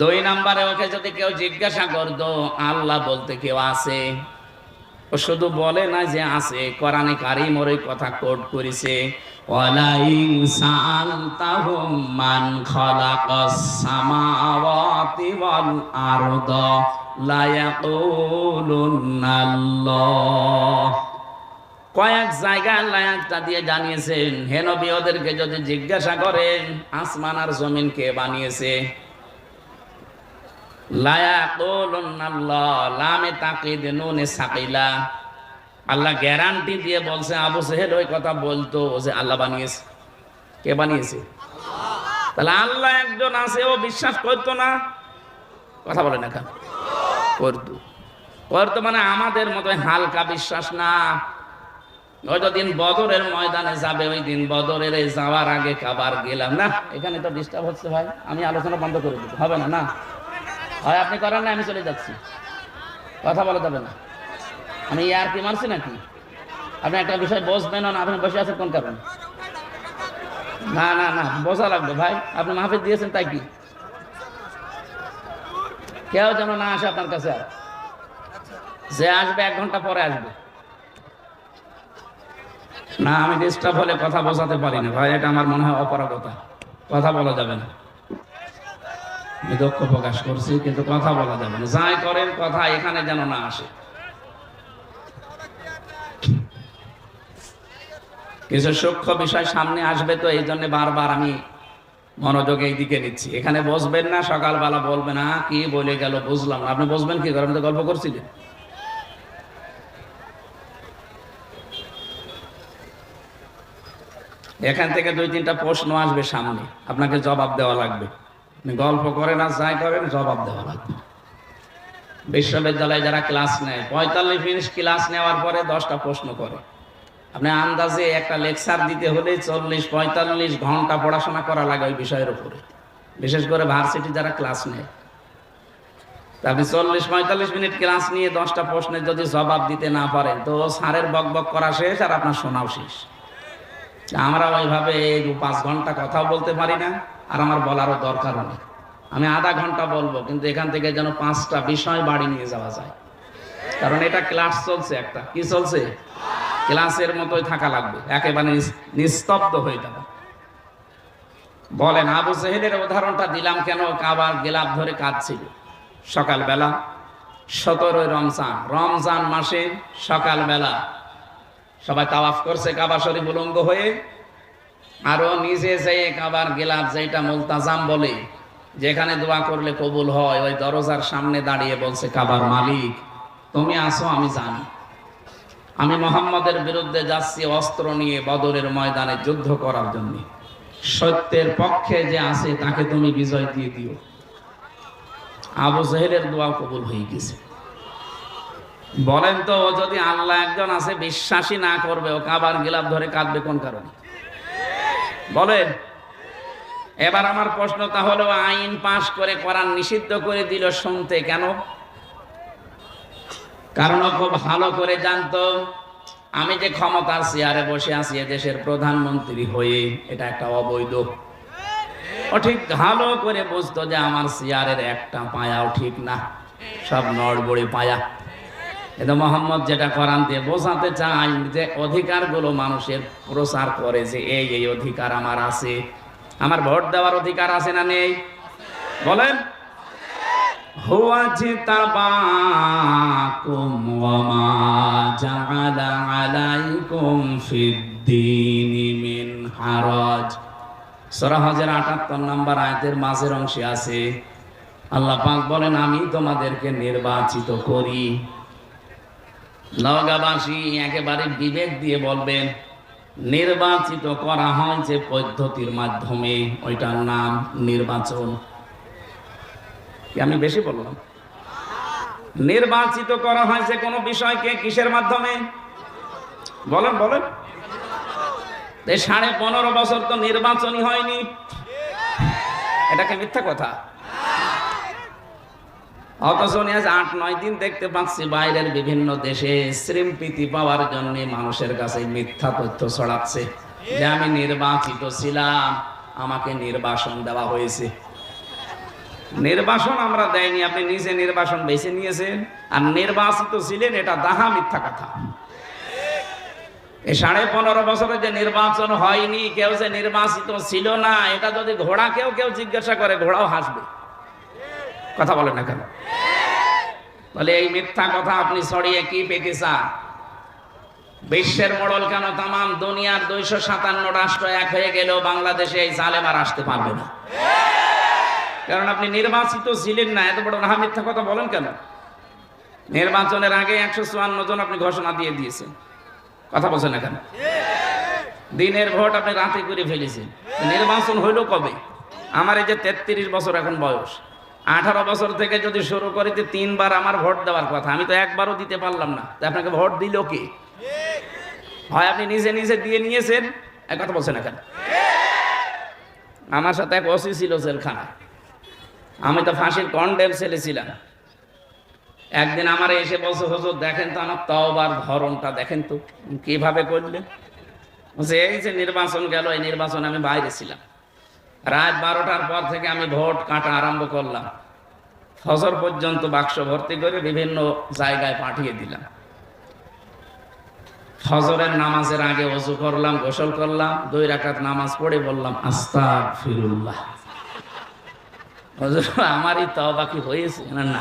দুই নাম্বারে ওকে যদি কেউ জিজ্ঞাসা করতো, আল্লাহ বলতে কেউ আছে? ও শুধু বলে না যে আছে, কোরআনে কারিম ওর কথা কোট করেছে কয়েক জায়গায় আল্লাহ দিয়ে জানিয়েছেন, হে নবী, ওদেরকে যদি জিজ্ঞাসা করেন, আসমান আর জমিন কে বানিয়েছে? আল্লাহ গ্যারান্টি দিয়ে বলছে আবু সেহেল ওই কথা বলতো যে আল্লাহ বানিয়েছে। কে বানিয়েছে? তাহলে আল্লাহ একজন আছে ও বিশ্বাস করতো না। কথা বলে না কেন? করতো। করতো মানে আমাদের মতো হালকা বিশ্বাস না। হয়তো দিন বদরের ময়দানে যাবে ওই দিন বদরের যাওয়ার আগে কাবার গেলাম। না এখানে তো ডিস্টার্ব হচ্ছে ভাই আমি আলোচনা বন্ধ করে দেবো। হবে না না। হয়, আপনি করেন না, আমি চলে যাচ্ছি। কথা বলা যাবে না। আমি আর কি মারছি নাকি? আপনি একটা বিষয় বসবেন না, আপনি বসে আছেন কোন কারণে? না না না বোঝা লাগবে ভাই, আপনি মাহফিজ দিয়েছেন তাই কি? কেউ যেন না আসে আপনার কাছে আর। যে আসবে, এক ঘণ্টা পরে আসবে। না, আমি ডিস্টার্ব হলে কথা বোঝাতে পারি না ভাই, এটা আমার মনে হয় অপারগতা। কথা বলা যাবে না। দুঃখ প্রকাশ করছি, কিন্তু কথা বলা যাবে না। যাই করেন, কথা এখানে যেন না আসে। কিছু সূক্ষ্ম বিষয় সামনে আসবে তো, এই জন্য বারবার আমি মনোযোগ এই দিকে নিচ্ছি। এখানে বসবেন না, সকালবেলা বলবেন না কি বলে গেল, বুঝলাম আপনি বসবেন কি করে? আমি তো গল্প করছিলেন। এখান থেকে দুই তিনটা প্রশ্ন আসবে সামনে। আপনাকে জবাব দেওয়া লাগবে। গল্প করেন আর যাই করেন, জবাব দেওয়া লাগবে। বিশ্ববিদ্যালয়ে যারা ক্লাস নেয়, পঁয়তাল্লিশ মিনিট ক্লাস নেওয়ার পরে দশটা প্রশ্ন করে। আপনি আন্দাজে একটা লেকচার দিতে হলে চল্লিশ, পঁয়তাল্লিশ ঘণ্টা পড়াশোনা করা লাগে ওই বিষয়ের উপরে। বিশেষ করে ভার্সিটি যারা ক্লাস নেয়। আপনি চল্লিশ, পঁয়তাল্লিশ মিনিট ক্লাস নিয়ে দশটা প্রশ্নের যদি জবাব দিতে না পারেন, তো স্যারের বক বক করা শেষ আর আপনার শোনাও শেষ। আমরা ওইভাবে পাঁচ ঘণ্টা কথাও বলতে পারি না। আর আমার বলারও দরকার নেই। আমি আধা ঘণ্টা বলব, কিন্তু এখান থেকে যেন পাঁচটা বিষয় বাড়ি নিয়ে যাওয়া যায়। কারণ এটা ক্লাস চলছে একটা। কি চলছে? ক্লাসের মতোই থাকা লাগবে, একেবারে নিস্তব্ধ হয়ে যাবে। বলেন, আবু সেহেলের উদাহরণটা দিলাম কেন? কাবার গেলাপ ধরে কাঁদছিল। সকালবেলা সতেরোই রমজান। রমজান মাসে সকালবেলা সবাই তাওয়াফ করছে কাবা শরীফ উলঙ্গ হয়ে আরও নিজে যেয়ে কাবার গেলাপ যেটা মুলতাজাম বলে, যেখানে দোয়া করলে কবুল হয়, ওই দরজার সামনে দাঁড়িয়ে বলছে কাবার মালিক, তুমি আসো আমি জানি। আমি মোহাম্মদের বিরুদ্ধে যাচ্ছি অস্ত্র নিয়ে বদরের ময়দানে যুদ্ধ করার জন্য। সত্যের পক্ষে যে আছে, তাকে তুমি বিজয় দিয়ে দিও। আবু জাহেলের দোয়া কবুল হয়ে গেছে। বলেন তো যদি আল্লাহ একজন আছে বিশ্বাসী না করবে, ও কাবার গিলাপ ধরে কাঁদবে কোন কারণে? বলেন। এবার আমার প্রশ্ন তাহলে আইন পাশ করে কোরআন নিষিদ্ধ করে দিল শুনতে কেন? কারণ খুব ভালো করে জানতো, আমি যে ক্ষমতার চেয়ারে বসে আছি দেশের প্রধানমন্ত্রী হয়ে, এটা একটা অবৈধ। ও ঠিক ভালো করে বুঝতো যে আমার চেয়ারের একটা পায়াও ঠিক না, সব নড়বড়ে পায়া। কিন্তু মোহাম্মদ যেটা কোরআন দিয়ে বোঝাতে চাই যে অধিকারগুলো মানুষের প্রচার করে যে এই এই অধিকার আমার আছে। আমার ভোট দেওয়ার অধিকার আছে না নেই? বলেন। হুয়া জিতাবাকুম ওয়া মা জাআলা আলাইকুম ফিদ্দীনি হারাজ। সূরা হজের 78 নম্বর আয়াতের মাঝের অংশে আছে। বলেন, আমি তোমাদেরকে নির্বাচিত করি। নগাবাসী একেবারে বিবেক দিয়ে বলবেন, নির্বাচিত করা হয় যে পদ্ধতির মাধ্যমে। ওইটার নাম নির্বাচন। কি আমি বেশি বললাম? নির্বাচিত করা হয় যে কোনো বিষয়কে কিসের মাধ্যমে? বলেন বলেন। সাড়ে পনেরো বছর তো নির্বাচনই হয়নি। এটা এটাকে মিথ্যা কথা। অথচ আট, নয় দিন দেখতে পাচ্ছি বাইরের বিভিন্ন দেশে শ্রীমপ্রীতি পাওয়ার জন্য মানুষের কাছে মিথ্যা তথ্য ছড়াচ্ছে। যে আমি নির্বাচিত ছিলাম, আমাকে নির্বাসন দেওয়া হয়েছে। নির্বাসন আমরা দেয়নি, আপনি নিজে নির্বাসন বেছে নিয়েছেন। আর নির্বাচিত ছিলেন, এটা দাহা মিথ্যা কথা। সাড়ে পনেরো বছরে যে নির্বাচন হয়নি, কেউ যে নির্বাচিত ছিল না, এটা যদি ঘোড়া কেউ কেউ জিজ্ঞাসা করে, ঘোড়াও হাসবে। কথা বলেন না কেন? বলে, এই মিথ্যা কথা আপনি ছড়িয়ে কি পেতে চান বিশ্বের মোড়ল কেন তামাম দুনিয়ার দুইশো সাতান্ন রাষ্ট্র এক হয়ে গেলেও বাংলাদেশে এই জালেম আর আসতে পারবে না? কারণ আপনি নির্বাচিত ছিলেন না। এত বড় না মিথ্যা কথা বলেন কেন? নির্বাচনের আগে একশো চুয়ান্ন জন আপনি ঘোষণা দিয়ে দিয়েছেন। কথা বলছেন না কেন? দিনের ভোট আপনি রাতে করে ফেলেছেন। নির্বাচন হইল কবে? আমার এই যে তেত্রিশ বছর এখন বয়স। আঠারো বছর থেকে যদি শুরু করি যে তিনবার আমার ভোট দেওয়ার কথা। আমি তো একবারও দিতে পারলাম না। তা আপনাকে ভোট দিল কে? হয় আপনি নিজে নিজে দিয়ে নিয়েছেন? এক কথা বলছেন এখানে। আমার সাথে এক ওসি ছিল জেলখানা আমি তো ফাঁসির কন্ডেম ছেলে ছিলাম একদিন আমার এসে বলছে, হুজুর, দেখেন তো আমার তওবার ধরনটা, দেখেন তো, কীভাবে করলেন? বলছে, এই যে নির্বাচন গেল, এই নির্বাচন আমি বাইরে ছিলাম। রাত বারোটার পর থেকে আমি ভোট কাটা আরম্ভ করলাম। ফজর পর্যন্ত বাক্স ভর্তি করে বিভিন্ন জায়গায় পাঠিয়ে দিলাম। ফজরের নামাজের আগে অজু করলাম, গোসল করলাম, দুই রাকাত নামাজ পড়ে বললাম আস্তাক ফিরুল্লাহ আমারই তওবা কি হয়েছে না না?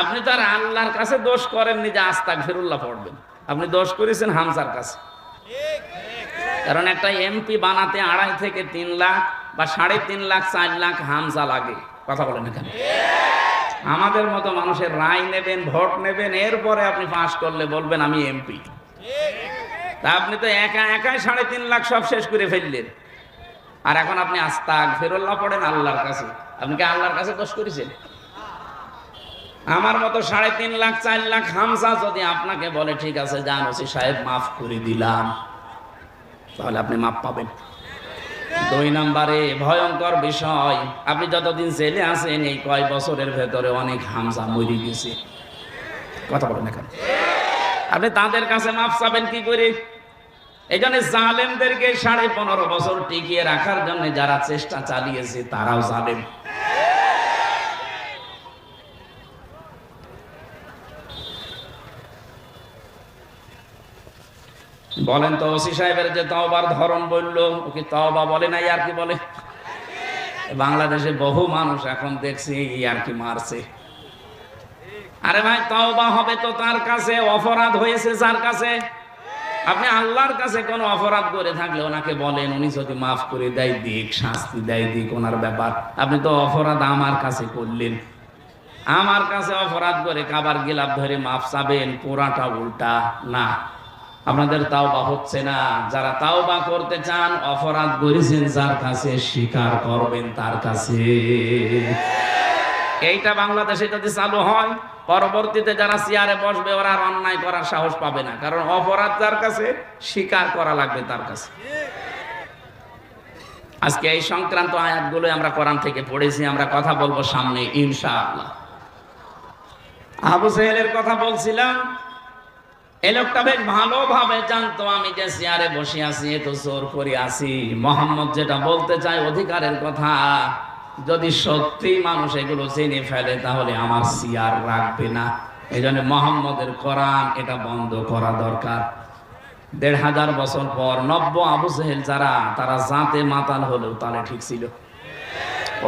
আপনি তো আর আল্লাহর কাছে দোষ করেননি যে আস্তাক ফিরুল্লাহ পড়বেন। আপনি দোষ করেছেন হামসার কাছে। কারণ একটা এমপি বানাতে আড়াই থেকে তিন লাখ বা সাড়ে তিন লাখ, চার লাখ হামসা লাগে। কথা বলেন এখানে। আমাদের মতো মানুষের রায় নেবেন, ভোট নেবেন, এরপরে আপনি পাশ করলে বলবেন আমি এমপি তা আপনি তো একা একাই সাড়ে তিন লাখ সব শেষ করে ফেললেন। আর এখন আপনি আস্তাক ফেরল্লাহ পড়েন আল্লাহর কাছে। আপনি কি আল্লাহর কাছে দোষ করেছেন? আমার মতো সাড়ে তিন লাখ, চার লাখ হামসা যদি আপনাকে বলে, ঠিক আছে যান ওসি সাহেব, মাফ করে দিলাম। তাহলে আপনি মাফ পাবেন। দুই নম্বরে ভয়ঙ্কর বিষয়। আপনি যতদিন জেলে আছেন, এই কয় বছরের ভেতরে অনেক হামসা মরে গেছে। কথা বলেন এখন। আপনি তাদের কাছে মাপ চাবেন কি করে? এই জন্য জালেমদেরকে সাড়ে পনেরো বছর টিকিয়ে রাখার জন্য যারা চেষ্টা চালিয়েছে, তারাও জালেম। বলেন তো ওসি সাহেবের যে তওবার ধরন বলল, ও কি তওবা বলে নাই আর কি বলে? বাংলাদেশে বহু মানুষ এখন দেখছি আর কি মারছে। আরে ভাই, তওবা হবে তো তার কাছে, অপরাধ হয়েছে যার কাছে। আপনি আল্লাহর কাছে কোনো অপরাধ করে থাকলে ওনাকে বলেন, উনি যদি মাফ করে দেয়, দিক শাস্তি দেয়, দিক ওনার ব্যাপার। আপনি তো অপরাধ আমার কাছে করলেন। আমার কাছে অপরাধ করে কাবার গিলাপ ধরে মাফ চাবেন, পোড়াটা উল্টা, না। আপনাদের তাওবা হচ্ছে না। যারা তাওবা করতে চান, অপরাধ করেছেন, যার কাছে স্বীকার করবেন, তার কাছে। এইটা বাংলাদেশে যদি চালু হয়, পরবর্তীতে যারা চেয়ারে বসবে, ওরা আর অন্যায় করার সাহস পাবে না। কারণ অপরাধ যার কাছে, স্বীকার করা লাগবে তার কাছে। আজকে এই সংক্রান্ত আয়াতগুলো আমরা কোরআন থেকে পড়েছি, আমরা কথা বলব সামনে, ইনশাআল্লাহ। আবু সাহেলের কথা বলছিলাম এই লোকটা বেশ ভালোভাবে জানতো, আমি যে চেয়ারে বসে আছি, এ তো জোর করে আছি। মোহাম্মদ যেটা বলতে চায় অধিকারের কথা, যদি সত্যি মানুষ এগুলো জেনে ফেলে, তাহলে আমার চেয়ার রাখবে না। এই জন্য মোহাম্মদের কোরআন এটা বন্ধ করা দরকার। দেড় হাজার বছর পর নব্য আবু সেহেল যারা, তারা জাতে মাতাল হলেও তাহলে ঠিক ছিল।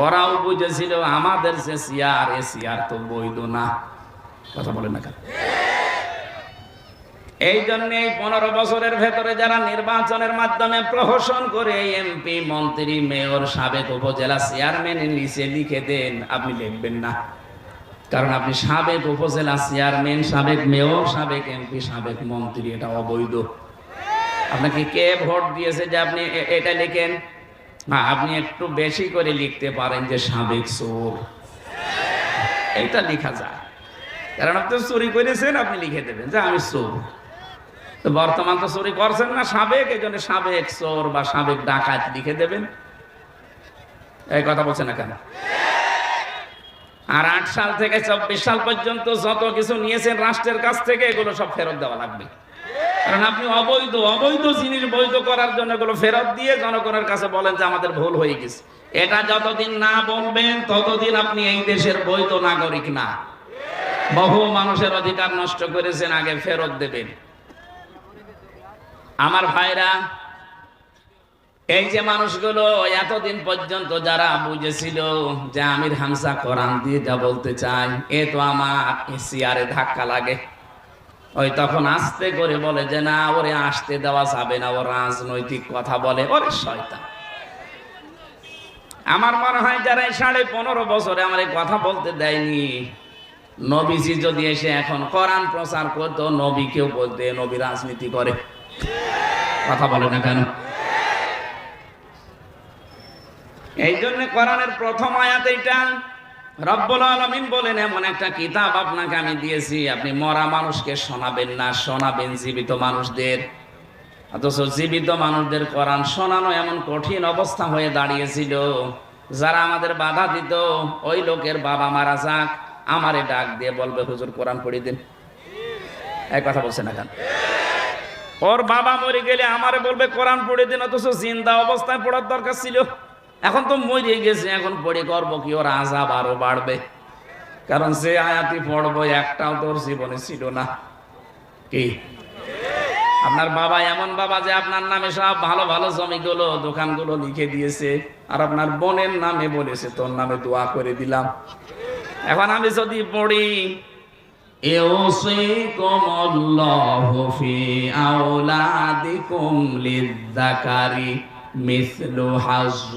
ওরাও বুঝেছিল, আমাদের যে চেয়ার, এ চেয়ার তো বৈধ না। কথা বলেন না কেন? এই জন্য এই পনেরো বছরের ভেতরে যারা নির্বাচনের মাধ্যমে প্রহসন করে এমপি, মন্ত্রী, মেয়র, সাবেক উপজেলা চেয়ারম্যান নিচে লিখে দেন, আপনি লিখবেন না। কারণ আপনি সাবেক উপজেলা চেয়ারম্যান, সাবেক মেয়র, সাবেক এমপি, সাবেক মন্ত্রী, এটা অবৈধ। আপনাকে কে ভোট দিয়েছে যে আপনি এটা লিখেন? না, আপনি একটু বেশি করে লিখতে পারেন যে সাবেক চোর। এইটা লেখা যায়। কারণ আপনি চুরি করেছেন, আপনি লিখে দেবেন যে আমি চোর। বর্তমান তো চুরি করছেন না, সাবেক, এই জন্য সাবেক চোর বা সাবেক ডাকাত লিখে দেবেন। এই কথা বলছেন না কেন? আর আট সাল থেকে চব্বিশ সাল পর্যন্ত যত কিছু নিয়েছেন রাষ্ট্রের কাছ থেকে, এগুলো সব ফেরত দেওয়া লাগবে। কারণ আপনি অবৈধ অবৈধ জিনিস বৈধ করার জন্য এগুলো ফেরত দিয়ে জনগণের কাছে বলেন যে আমাদের ভুল হয়ে গেছে। এটা যতদিন না বলবেন, ততদিন আপনি এই দেশের বৈধ নাগরিক না। বহু মানুষের অধিকার নষ্ট করেছেন, আগে ফেরত দেবেন। আমার ভাইরা, এই যে মানুষগুলো এতদিন পর্যন্ত যারা বুঝেছিল যে আমির হামসা কোরআন দিয়ে যা বলতে চাই এ তো আমার সিয়ারে ধাক্কা লাগে। ওই তখন আস্তে করে বলে যে, না, ওরে আসতে দেওয়া যাবে না, ও রাজনৈতিক কথা বলে, ওরে শয়তান। আমার মনে হয় যারা সাড়ে পনেরো বছরে আমার এই কথা বলতে দেয়নি, নবীজি যদি এসে এখন কোরআন প্রচার করতো, নবীকেও বলতে, নবী রাজনীতি করে। কথা বলে না কেন? এই জন্য কোরআনের প্রথম আয়াত এইটা রব্বুল আলমিন বলেন, এমন একটা কিতাব আপনাকে আমি দিয়েছি, আপনি মরা মানুষকে শোনাবেন না, শোনাবেন জীবিত মানুষদের। অথচ জীবিত মানুষদের কোরআন শোনানো এমন কঠিন অবস্থা হয়ে দাঁড়িয়েছিল, যারা আমাদের বাধা দিত, ওই লোকের বাবা মারা যাক, আমারে ডাক দিয়ে বলবে, হুজুর, কোরআন পড়িয়ে দিন। এক কথা বলছে না কেন? ওর বাবা মরে গেলে আমারে বলবে, কোরআন পড়ে দিন, অথচ জিন্দা অবস্থায় পড়ার দরকার ছিল। এখন তো মরে গেছে, এখন পড়ে করব কি, ওর আজাব আরও বাড়বে। কারণ সে আয়াতি পড়ব একটাও তোর জীবনে ছিল না। কি? আপনার বাবা এমন বাবা যে আপনার নামে সব ভালো ভালো জমিগুলো, দোকানগুলো লিখে দিয়েছে, আর আপনার বোনের নামে বলেছে, তোর নামে দোয়া করে দিলাম। এখন আমি যদি পড়ি يوصيكم الله في أولادكم للذكر مثل حظ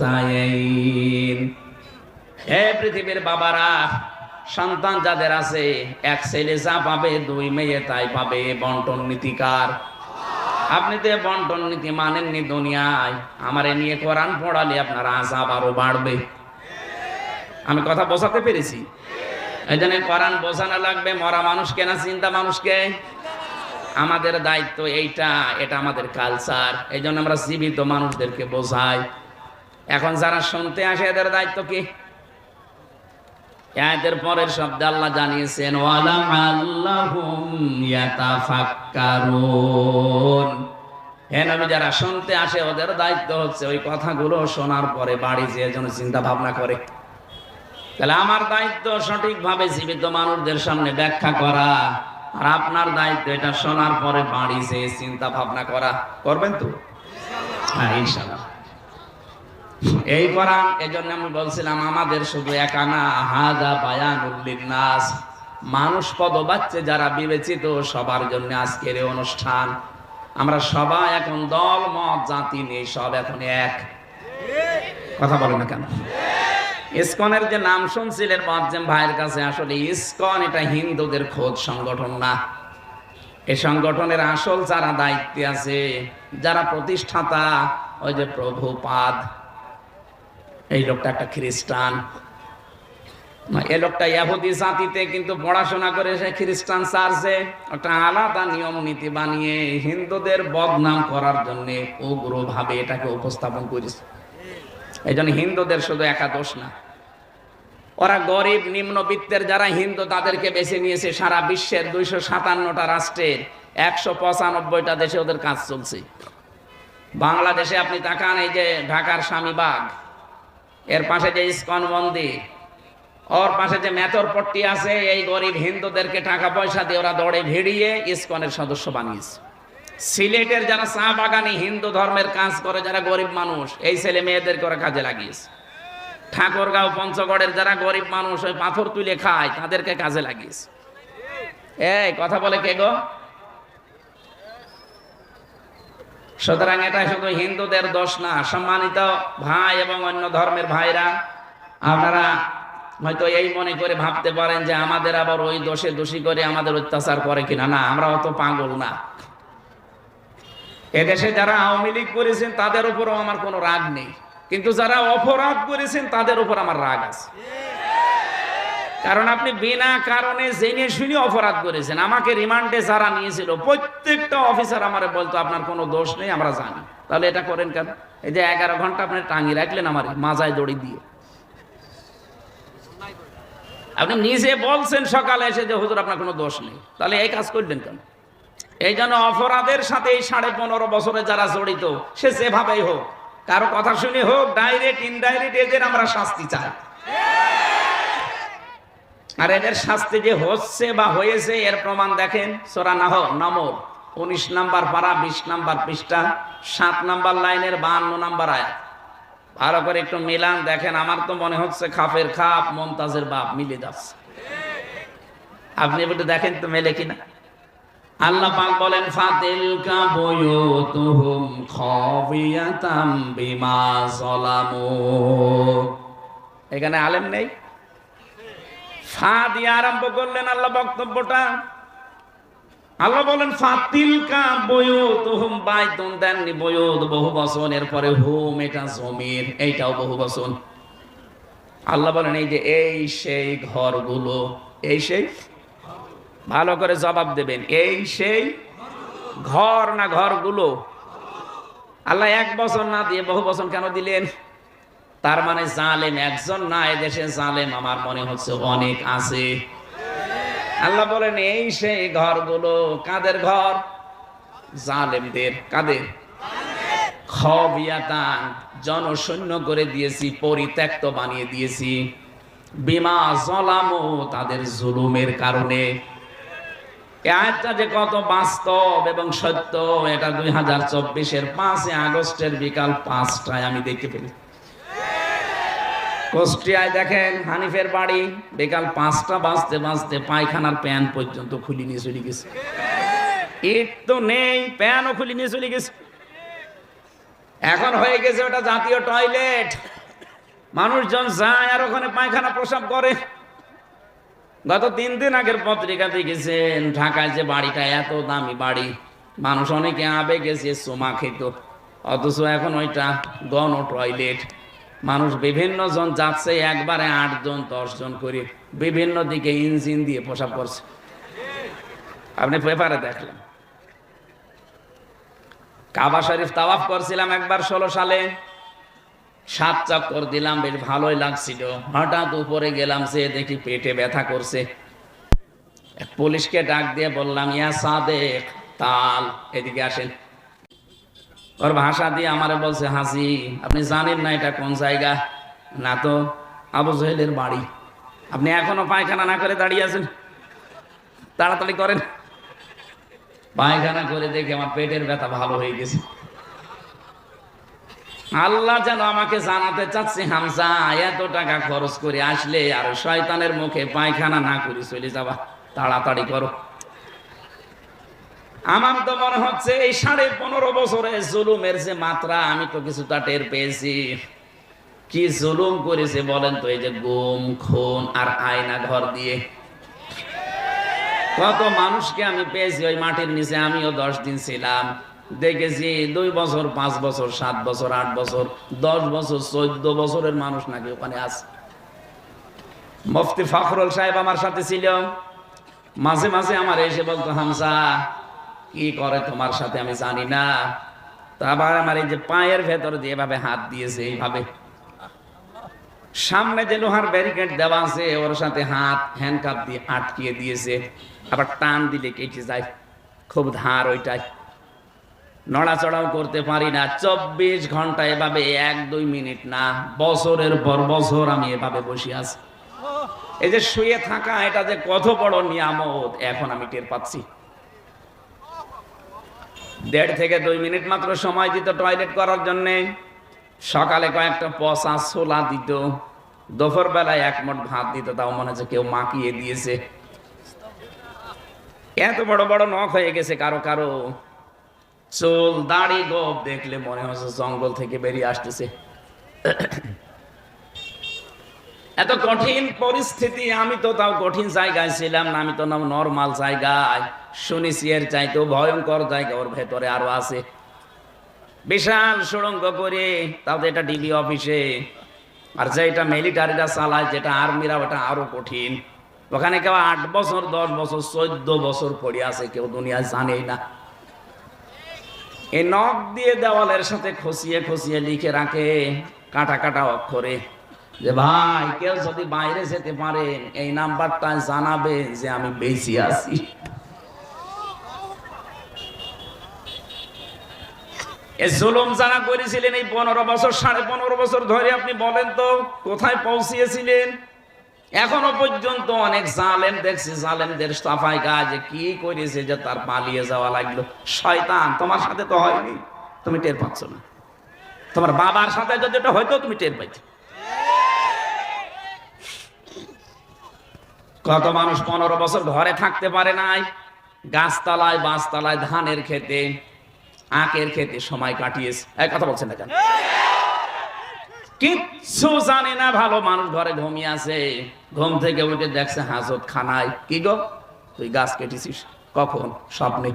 الأنثيين হে পৃথিবীর বাবারা সন্তান যাদের আছে এক ছেলে যা পাবে দুই মেয়ে তাই পাবে বন্টন নীতিকার আপনি তো এ বন্টন নীতি মানেননি দুনিয়ায় আমারে নিয়ে কোরআন পড়ালে আপনার আজাব আরো বাড়বে আমি কথা বোঝাতে পেরেছি এই জন্য কোরআন বোঝানো লাগবে, মরা মানুষকে না চিন্তা মানুষকে? আমাদের দায়িত্ব এইটা, এটা আমাদের কালচার এই জন্য আমরা জীবিত মানুষদেরকে বোঝাই। এখন যারা শুনতে আসে, এদের দায়িত্ব কি? এদের পরের শব্দ আল্লাহ জানিয়েছেন, ওয়ালাম আল্লাহুম ইয়াতাফাক্কারুন। হে নবী, যারা শুনতে আসে, ওদের দায়িত্ব হচ্ছে ওই কথাগুলো শোনার পরে বাড়ি যেয়ে যেন চিন্তা ভাবনা করে। তাহলে আমার দায়িত্ব সঠিকভাবে জীবিত মানুষদের সামনে ব্যাখ্যা করা। আর আপনার দায়িত্ব এটা শোনার পরে বাড়ি যেয়ে চিন্তা ভাবনা করা। করবেন তো? হ্যাঁ ইনশাআল্লাহ। এই কোরআন, এজন্য আমি বলছিলাম, আমাদের শুধু একানা হাদা বায়ানুল্লিন নাস মানুষ পদবাচ্চে যারা বিবেচিত, সবার জন্য আজকের অনুষ্ঠান। আমরা সবাই এখন দল, মত, জাতি নেই সব এখন এক। কথা বলে না কেন? ইসকনের যে নাম শুনছিলেন মজ্জেম ভাইয়ের কাছে আসলে ইসকন এটা হিন্দুদের খোঁজ সংগঠন না। এই সংগঠনের আসল যারা দায়িত্বে আছে, যারা প্রতিষ্ঠাতা, ওই যে প্রভুপাদ। এই লোকটা একটা খ্রিস্টান। এ লোকটা ইয়াহুদি জাতিতে কিন্তু পড়াশোনা করে সে খ্রিস্টান চার্চে একটা আলাদা নিয়ম নীতি বানিয়ে হিন্দুদের বদনাম করার জন্য উগ্রভাবে এটাকে উপস্থাপন করেছে। এই জন্য হিন্দুদের শুধু একা দোষ না। ওরা গরিব নিম্নবিত্তের যারা হিন্দু, তাদেরকে বেছে নিয়েছে সারা বিশ্বের দুইশো সাতান্নটা রাষ্ট্রের, একশো পঁচানব্বইটা দেশে ওদের কাজ চলছে। বাংলাদেশে আপনি তাকান, এই যে ঢাকার স্বামীবাগ, এর পাশে যে ইস্কন মন্দির, ওর পাশে যে মেথর পট্টি আছে, এই গরিব হিন্দুদেরকে টাকা পয়সা দিয়ে ওরা দৌড়ে ভিড়িয়ে ইস্কনের সদস্য বানিয়েছে। সিলেটের যারা চা বাগানি হিন্দু ধর্মের কাজ করে, যারা গরিব মানুষ, এই ছেলে মেয়েদেরকে ওরা কাজে লাগিয়েছে। ঠাকুরগাঁও পঞ্চগড়ের যারা গরিব মানুষ, ওই পাথর তুলে খায়, তাদেরকে কাজে লাগিয়েছে। এই, কথা বলে কে গো? সুতরাং এটা শুধু হিন্দুদের দোষ না, সম্মানিত ভাই এবং অন্য ধর্মের ভাইরা, আপনারা হয়তো এই মনে করে ভাবতে পারেন যে আমাদের আবার ওই দোষে দোষী করে আমাদের অত্যাচার করে কিনা। না, আমরা অত পাগল না। এদেশে যারা আওয়ামী লীগ করেছেন, তাদের উপরও আমার কোনো রাগ নেই। কিন্তু যারা অপরাধ করেছেন, তাদের উপর আমার রাগ আছে। কারণ আপনি বিনা কারণে জেনে শুনে অপরাধ করেছেন। আমাকে রিমান্ডে যারা নিয়েছিল, প্রত্যেকটা অফিসার আমারে বলতো, আপনার কোনো দোষ নেই, আমরা জানি। তাহলে এটা করেন কেন? এই যে এগারো ঘণ্টা আপনি টাঙিয়ে রাখলেন আমার, মাজায় দড়ি দিয়ে। আপনি নিজে বলছেন, সকালে এসে যে, হুজুর, আপনার কোনো দোষ নেই। তাহলে এই কাজ করলেন কেন? এই জন্য অপরাধের সাথে এই সাড়ে পনেরো বছরে যারা জড়িত, সে যেভাবেই হোক কারও কথা শুনে হোক ডাইরেক্ট ইনডাইরেক্ট এদের আমরা শাস্তি চাই। আর এদের শাস্তি যে হচ্ছে বা হয়েছে, এর প্রমাণ দেখেন, সোরা নাহ নমর উনিশ নাম্বার পারা, বিশ নাম্বার পৃষ্ঠা, সাত নাম্বার লাইনের বাহান্ন নাম্বার আয়াত। ভালো করে একটু মিলান, দেখেন আমার তো মনে হচ্ছে খাপের খাপ, মমতাজের বাপ মিলে যাচ্ছে। আপনি একটু দেখেন তো মেলে কিনা। আল্লাহ পাক বলেন, ফাতিলকা বুয়ুতুহুম খাবিয়াতাম বিমা যালামু। এখানে আলেম নেই? ফা দিয়ে আরম্ভ করলেন আল্লাহ বক্তব্যটা। আল্লাহ বলেন, ফাতিলকা বুয়ুতুহুম বাইতুন, দেননি বুয়ুত বহু বচন এরপরে হুম, এটা জমির এইটাও বহু বচন আল্লাহ বলেন, এই যে, এই সেই ঘরগুলো, এই সেই ভালো করে জবাব দেবেন। এই সেই ঘর না ঘরগুলো? আল্লাহ এক বছর না দিয়ে বহু বছর কেন দিলেন? তার মানে জালেম একজন না, এদেশে জালেম আমার মনে হচ্ছে অনেক আছে। আল্লাহ বলেন, এই সেই ঘরগুলো কাদের ঘর? জালেমদের। কাদের? জনশূন্য করে দিয়েছি, পরিত্যক্ত বানিয়ে দিয়েছি। বিমা জলামো, তাদের জুলুমের কারণে। এই আয়াতটা যে কত বাস্তব এবং সত্য, এটা দুই হাজার চব্বিশের পাঁচই আগস্টের বিকাল পাঁচটায় আমি দেখতে পেলি কুষ্টিয়ায় দেখেন, হানিফের বাড়ি, বিকাল পাঁচটা বাজতে বাজতে পায়খানার প্যান পর্যন্ত খুলি নিয়ে চলে গেছে। ইট তো নেই, প্যানও খুলি নিয়ে চলে গেছে। এখন হয়ে গেছে ওটা জাতীয় টয়লেট। মানুষজন যায় আর ওখানে পায়খানা প্রসাব করে। গত তিন দিন আগের পত্রিকা দেখেছেন, ঢাকায় যে বাড়িটা, এত দামি বাড়ি। মানুষ অনেকে আবে গেছে সোমা খেত, অথচ এখন ওইটা গণ টয়লেট। মানুষ বিভিন্ন জন যাচ্ছে, একবারে আটজন জন করে বিভিন্ন দিকে ইঞ্জিন দিয়ে পোশাক করছে আপনি পেপারে দেখলেন। কাবা শরীফ তাওয়াফ করছিলাম একবার ষোলো সালে। সাত চক্কর দিলাম, বেশ ভালোই লাগছিল। হঠাৎ উপরে গেলাম, সে দেখি পেটে ব্যথা করছে। পুলিশকে ডাক দিয়ে বললাম, ইয়া সাদেক, তাল, এদিকে আসেন। ওর ভাষা দিয়ে আমারে বলছে হাসি আপনি জানেন না এটা কোন জায়গা? না তো, আবু জহেলের বাড়ি। আপনি এখনও পায়খানা না করে দাঁড়িয়ে আছেন? তাড়াতাড়ি করেন। পায়খানা করে দেখে আমার পেটের ব্যথা ভালো হয়ে গেছে। আল্লাহ যেন আমাকে জানাতে চাচ্ছে হামসা এত টাকা খরচ করে আসলে আর শয়তানের মুখে পায়খানা না করে চলে যাবা। তাড়াতাড়ি করো। আমার তো মনে হচ্ছে এই সাড়ে পনেরো বছরে জুলুমের যে মাত্রা, আমি তো কিছুটা টের পেয়েছি। কি জুলুম করেছে বলেন তো, এই যে গুম, খুন আর আয়না ঘর দিয়ে। কত মানুষকে আমি পেয়েছি, ওই মাটির নিচে আমিও দশ দিন ছিলাম। দেখেছি দুই বছর, পাঁচ বছর, সাত বছর, আট বছর, দশ বছর, চোদ্দ বছরের মানুষ নাকি ওখানে আছে। মুফতি ফখরুল সাহেব আমার সাথে ছিল। মাঝে মাঝে আমার এসে বলতো, হামসা, কি করে তোমার সাথে আমি জানি না। তারপর আমার এই যে পায়ের ভেতর দিয়ে এভাবে হাত দিয়েছে, এইভাবে। সামনে যে লোহার ব্যারিকেড দেওয়া আছে, ওর সাথে হাত হ্যান্ডকাপ দিয়ে আটকিয়ে দিয়েছে। আবার টান দিলে কেটে যায়। খুব ধার ওইটাই নড়াচড়াও করতে পারি না। চব্বিশ ঘণ্টা এভাবে এক, দুই মিনিট না। বছরের পর বছর আমি এভাবে বসে আছি। এই যে শুয়ে থাকা, এটা যে কত বড় নিয়ামত, এখন আমি টের পাচ্ছি। দেড় থেকে দুই মিনিট মাত্র সময় দিত টয়লেট করার জন্য। সকালে কয়েকটা পচা ছোলা দিত। দুপুর বেলায় এক মোট ভাত দিত, তাও মনে হচ্ছে কেউ মাখিয়ে দিয়েছে। এত বড় বড় নখ হয়ে গেছে কারও কারও। চুল, দাড়ি, গোপ দেখলে মনে হচ্ছে জঙ্গল থেকে বেরিয়ে আসতেছে। এত কঠিন পরিস্থিতি, আমি তো তাও কঠিন জায়গায় ছিলাম না, আমি তো নর্মাল জায়গায়। শুনেছি এর চাইতেও ভয়ঙ্কর জায়গা, ওর ভেতরে আরও আছে। বিশাল সুড়ঙ্গ করে, তাও এটা ডিবি অফিসে। আর যেটা মিলিটারিরা চালায়, যেটা আর্মিরা ওটা আরও কঠিন। ওখানে কেউ আট বছর, দশ বছর, চোদ্দ বছর পড়ে আছে, কেউ দুনিয়ায় জানেই না। এই নখ দিয়ে দেওয়ালের সাথে খসিয়ে খসিয়ে লিখে রাখে কাটা কাটা অক্ষরে। যে ভাই, কেউ যদি বাইরে যেতে পারেন এই নাম্বারটা জানাবে যে আমি বেশি আছি। এ জুলুম যারা করেছিলেন এই পনেরো বছর, সাড়ে পনেরো বছর ধরে আপনি বলেন তো, কোথায় পৌঁছিয়েছিলেন? এখনও পর্যন্ত অনেক জালেম দেখছি, জালেমদের সাফাই কাজ কি করেছে যে তার পালিয়ে যাওয়া লাগল। শয়তান, তোমার সাথে তো হয়নি। তুমি টের পাচ্ছ না। তোমার বাবার সাথে যদি এটা হয়তো তুমি টের পাইছো কত মানুষ পনেরো বছর ঘরে থাকতে পারে নাই। গাছতলায় বাঁশতলায় ধানের খেতে আখের খেতে সময় কাটিয়েছে। এক কথা বলছেন না কেন? কিচ্ছু জানে না, ভালো মানুষ ঘরে ঘুমিয়ে আছে। ঘুম থেকে উঠে দেখছে হাজত খানায় কি গো? তুই গাছ কেটেছিস? কখন? স্বপ্নে।